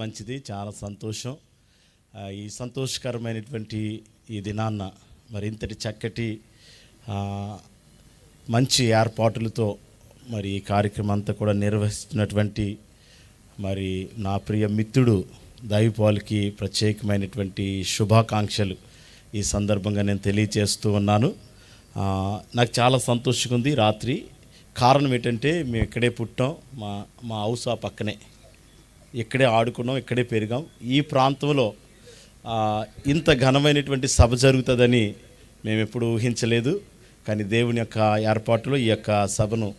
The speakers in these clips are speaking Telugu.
మంచిది చాలా సంతోషం. ఈ సంతోషకరమైనటువంటి ఈ దినాన్న మరి ఇంతటి చక్కటి మంచి ఏర్పాటులతో మరి ఈ కార్యక్రమం అంతా కూడా నిర్వహిస్తున్నటువంటి మరి నా ప్రియ మిత్రుడు దైవపాలకి ప్రత్యేకమైనటువంటి శుభాకాంక్షలు ఈ సందర్భంగా నేను తెలియచేస్తూ ఉన్నాను. నాకు చాలా సంతోషంగా ఉంది. రాత్రి కారణం ఏంటంటే మేము ఇక్కడే పుట్టాం. మా మా హౌస్ ఆ పక్కనే. ఇక్కడే ఆడుకున్నాం ఇక్కడే పెరిగాం. ఈ ప్రాంతంలో ఇంత ఘనమైనటువంటి సభ జరుగుతుందని మేము ఎప్పుడు ఊహించలేదు. కానీ దేవుని యొక్క ఏర్పాటులో ఈ యొక్క సభను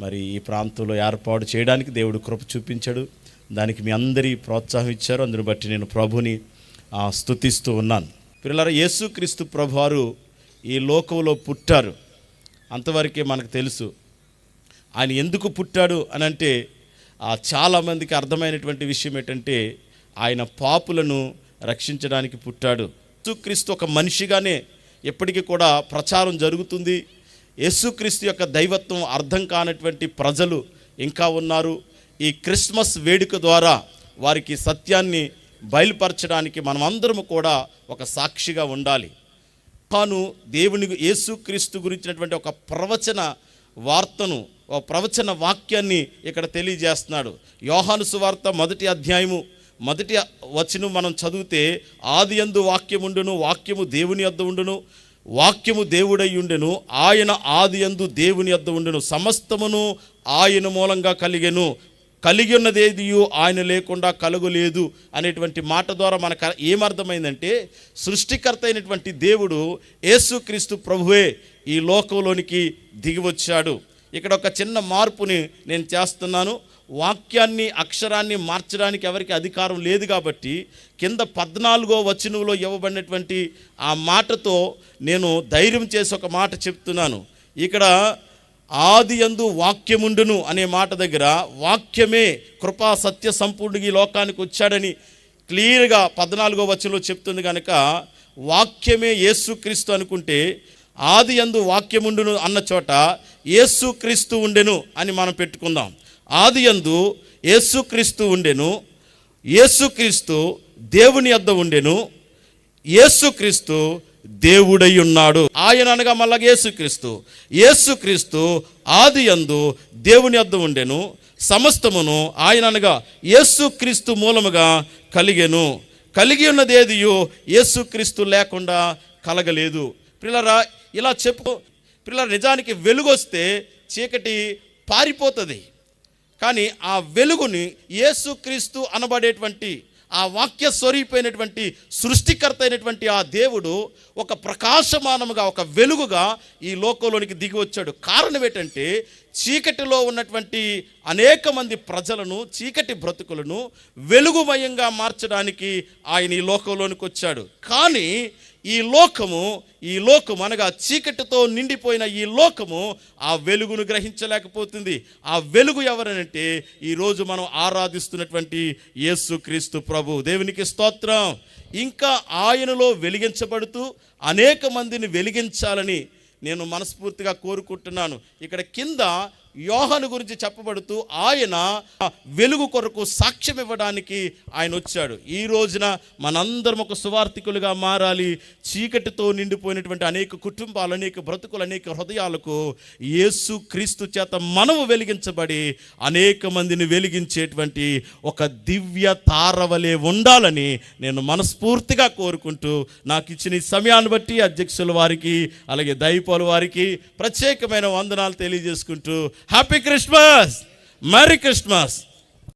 మరి ఈ ప్రాంతంలో ఏర్పాటు చేయడానికి దేవుడు కృప చూపించాడు. దానికి మీ అందరి ప్రోత్సాహం ఇచ్చారు. అందుని బట్టి నేను ప్రభుని స్థుతిస్తూ స్తుతిస్తూ ఉన్నాను. పిల్లల యేసుక్రీస్తు ప్రభువారు ఈ లోకంలో పుట్టారు. అంతవరకే మనకు తెలుసు. ఆయన ఎందుకు పుట్టాడు అని అంటే చాలామందికి అర్థమైనటువంటి విషయం ఏంటంటే ఆయన పాపులను రక్షించడానికి పుట్టాడు. యేసుక్రీస్తు ఒక మనిషిగానే ఎప్పటికీ కూడా ప్రచారం జరుగుతుంది. యేసుక్రీస్తు యొక్క దైవత్వం అర్థం కానటువంటి ప్రజలు ఇంకా ఉన్నారు. ఈ క్రిస్మస్ వేడుక ద్వారా వారికి సత్యాన్ని బయలుపరచడానికి మనమందరము కూడా ఒక సాక్షిగా ఉండాలి. తాను దేవుని యేసుక్రీస్తు గురించినటువంటి ఒక ప్రవచన వార్తను ప్రవచన వాక్యాన్ని ఇక్కడ తెలియజేస్తున్నాడు. యోహాను సువార్త మొదటి అధ్యాయము మొదటి వచనం మనం చదివితే ఆది వాక్యం వాక్యముండును వాక్యము దేవుని యొద్ద ఉండును వాక్యము దేవుడై ఉండెను ఆయన ఆది యందు దేవుని యొద్ద ఉండును సమస్తమును ఆయన మూలంగా కలిగెను. కలిగి ఉన్నదేదియు ఆయన లేకుండా కలుగులేదు అనేటువంటి మాట ద్వారా మనకు ఏమర్థమైందంటే సృష్టికర్త అయినటువంటి దేవుడు యేసుక్రీస్తు ప్రభువే ఈ లోకంలోనికి దిగి వచ్చాడు ఇక్కడ ఒక చిన్న మార్పుని నేను చేస్తున్నాను. వాక్యాన్ని అక్షరాన్ని మార్చడానికి ఎవరికి అధికారం లేదు కాబట్టి కింద పద్నాలుగో వచనంలో ఇవ్వబడినటువంటి ఆ మాటతో నేను ధైర్యం చేసి ఒక మాట చెప్తున్నాను. ఇక్కడ ఆది అందు వాక్యముండును అనే మాట దగ్గర వాక్యమే కృపా సత్య సంపూర్ణుడిగా ఈ లోకానికి వచ్చాడని క్లియర్గా పద్నాలుగో వచనంలో చెప్తుంది కనుక వాక్యమే యేసుక్రీస్తు అనుకుంటే ఆది అందు వాక్యముండును అన్న చోట యేసుక్రీస్తు ఉండెను అని మనం పెట్టుకుందాం. ఆది అందు యేసుక్రీస్తు ఉండెను యేసుక్రీస్తు దేవుని యొద్ద ఉండెను యేసుక్రీస్తు దేవుడై ఉన్నాడు. ఆయన అనగా మళ్ళా యేసుక్రీస్తు. యేసుక్రీస్తు ఆది అందు దేవుని అద్దం ఉండెను సమస్తమును ఆయన అనగా యేసుక్రీస్తు మూలముగా కలిగెను. కలిగి ఉన్నది ఏదియో యేసుక్రీస్తు లేకుండా కలగలేదు. పిల్లరా ఇలా చెప్పు. పిల్లల నిజానికి వెలుగొస్తే చీకటి పారిపోతుంది. కానీ ఆ వెలుగుని యేసుక్రీస్తు అనబడేటువంటి ఆ వాక్య స్వరూపైనటువంటి సృష్టికర్త అయినటువంటి ఆ దేవుడు ఒక ప్రకాశమానముగా ఒక వెలుగుగా ఈ లోకంలోనికి దిగి వచ్చాడు. కారణం ఏంటంటే చీకటిలో ఉన్నటువంటి అనేక మంది ప్రజలను చీకటి బ్రతుకులను వెలుగుమయంగా మార్చడానికి ఆయన ఈ లోకంలోనికి వచ్చాడు. కానీ ఈ లోకము ఈ లోకము అనగా చీకటితో నిండిపోయిన ఈ లోకము ఆ వెలుగును గ్రహించలేకపోతుంది. ఆ వెలుగు ఎవరనంటే ఈరోజు మనం ఆరాధిస్తున్నటువంటి యేసు క్రీస్తు ప్రభు. దేవునికి స్తోత్రం. ఇంకా ఆయనలో వెలిగించబడుతూ అనేక మందిని వెలిగించాలని నేను మనస్ఫూర్తిగా కోరుకుంటున్నాను. ఇక్కడ కింద యోహాను గురించి చెప్పబడుతూ ఆయన వెలుగు కొరకు సాక్ష్యం ఇవ్వడానికి ఆయన వచ్చాడు. ఈ రోజున మనందరం ఒక సువార్థికులుగా మారాలి. చీకటితో నిండిపోయినటువంటి అనేక కుటుంబాలు అనేక బ్రతుకులు అనేక హృదయాలకు యేసు క్రీస్తు చేత మనము వెలిగించబడి అనేక మందిని వెలిగించేటువంటి ఒక దివ్య తారవలే ఉండాలని నేను మనస్ఫూర్తిగా కోరుకుంటూ నాకు ఇచ్చిన ఈ సమయాన్ని బట్టి అధ్యక్షుల వారికి అలాగే దైపాల వారికి ప్రత్యేకమైన వందనాలు తెలియజేసుకుంటూ హ్యాపీ క్రిస్మస్ మెరీ క్రిస్మస్